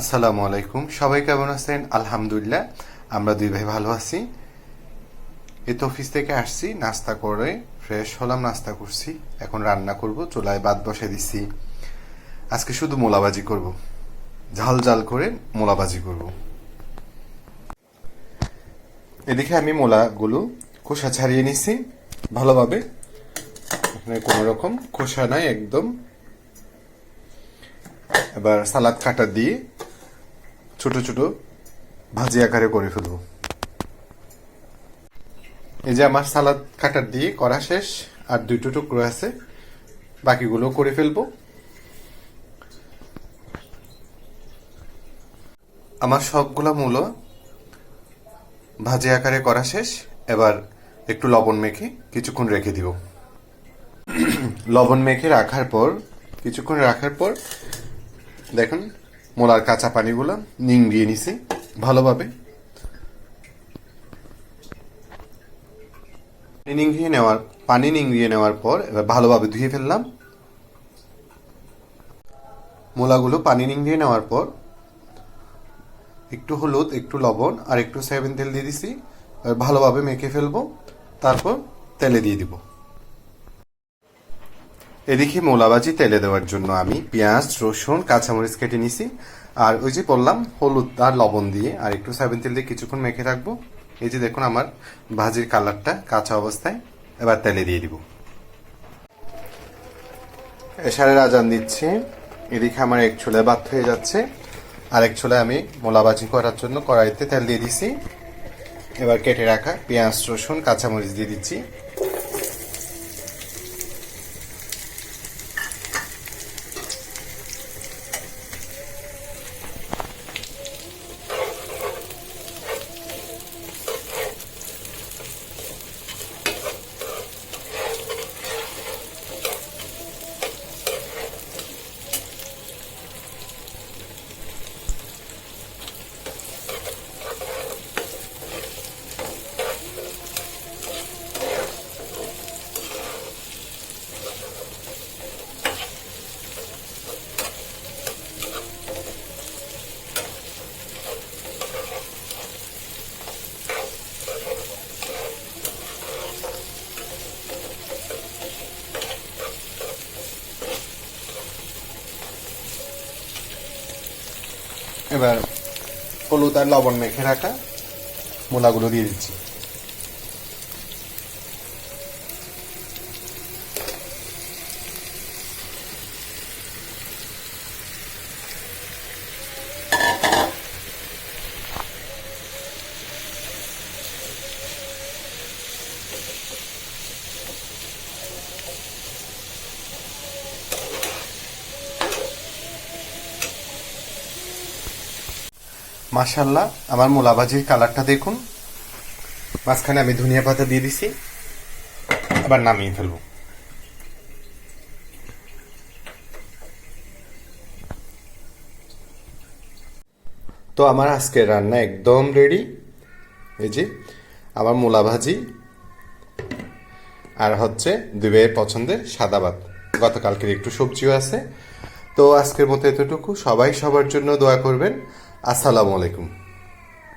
আসসালামু আলাইকুম। সবাই কেমন আছেন? আলহামদুলিল্লাহ, আমরা দুই ভাই ভালো আছি। এই তো অফিস থেকে আসছি, নাস্তা করে ফ্রেশ হলাম, নাস্তা করছি। এখন রান্না করব, চুলায় ভাত বসে দিছি। আজকে শুধু মোলাবাজি করব। ঝাল ঝাল করে মোলাবাজি করব। এদিকে আমি মোলাগুলো খোসা ছাড়িয়ে নিছি। ভালোভাবে। এখানে কোনো রকম খোসা নাই একদম। এবার সালাদ কাটা দিয়ে ছোট ছোট ভাজি আকারে করে ফেলব। এই যে আমার সালাদ কাটার দিয়ে করা শেষ, আর দুটো টুকরো আছে, বাকিগুলো করে ফেলব। আমার সবগুলা মূল ভাজি আকারে করা শেষ, এবার একটু লবণ মেখে কিছুক্ষণ রেখে দিব। লবণ মেখে রাখার পর, কিছুক্ষণ রাখার পর, দেখুন মোলার কাঁচা পানিগুলো নিং নিংড়িয়ে নিছি, ভালোভাবে। নিংড়িয়ে নেওয়ার, পানি নিংড়িয়ে নেওয়ার পর এবার ভালোভাবে ধুয়ে ফেললাম। মোলাগুলো পানি নিংড়িয়ে নেওয়ার পর একটু হলুদ, একটু লবণ আর একটু সেভেন তেল দিয়ে দিছি। এবার ভালোভাবে মেখে ফেলব, তারপর তেলে দিয়ে দিব। এদিকে মোলাবাজি তেলে দেওয়ার জন্য আমি পেঁয়াজ, রসুন, কাঁচামরিচ কেটে নিছি। আর ওই যে বললাম, হলুদ আর লবণ দিয়ে আর একটু সাবেন তেল দিয়ে কিছুক্ষণ মেখে রাখব। এই যে দেখুন আমার ভাজির কালারটা কাঁচা অবস্থায়, এবার তেলে দিয়ে দিব। এশারের আজান দিচ্ছে। এদিকে আমার এক ছোলে বাদ হয়ে যাচ্ছে। আর এক ছোলে আমি মোলাবাজি করার জন্য কড়াইতে তেল দিয়ে দিছি। এবার কেটে রাখা পেঁয়াজ, রসুন, কাঁচামরিচ দিয়ে দিচ্ছি। এবার হলুদ আর লবণ মেখে রাখা মূলাগুলো দিয়ে দিচ্ছি। মাশাল্লাহ আমার মূলা ভাজির কালারটা দেখুন। মাঝখানে আমি ধনিয়া পাতা দিয়ে দিছি, আবার নামিয়ে ফেলব। তো আমার আজকের রান্না একদম রেডি এই যে, আমার মূলা ভাজি আর হচ্ছে দুবে পছন্দের সাদা ভাত। গতকালকের একটু সবজিও আছে। তো আজকের মতো এতটুকু। সবাই সবার জন্য দোয়া করবেন। আসসালামু আলাইকুম।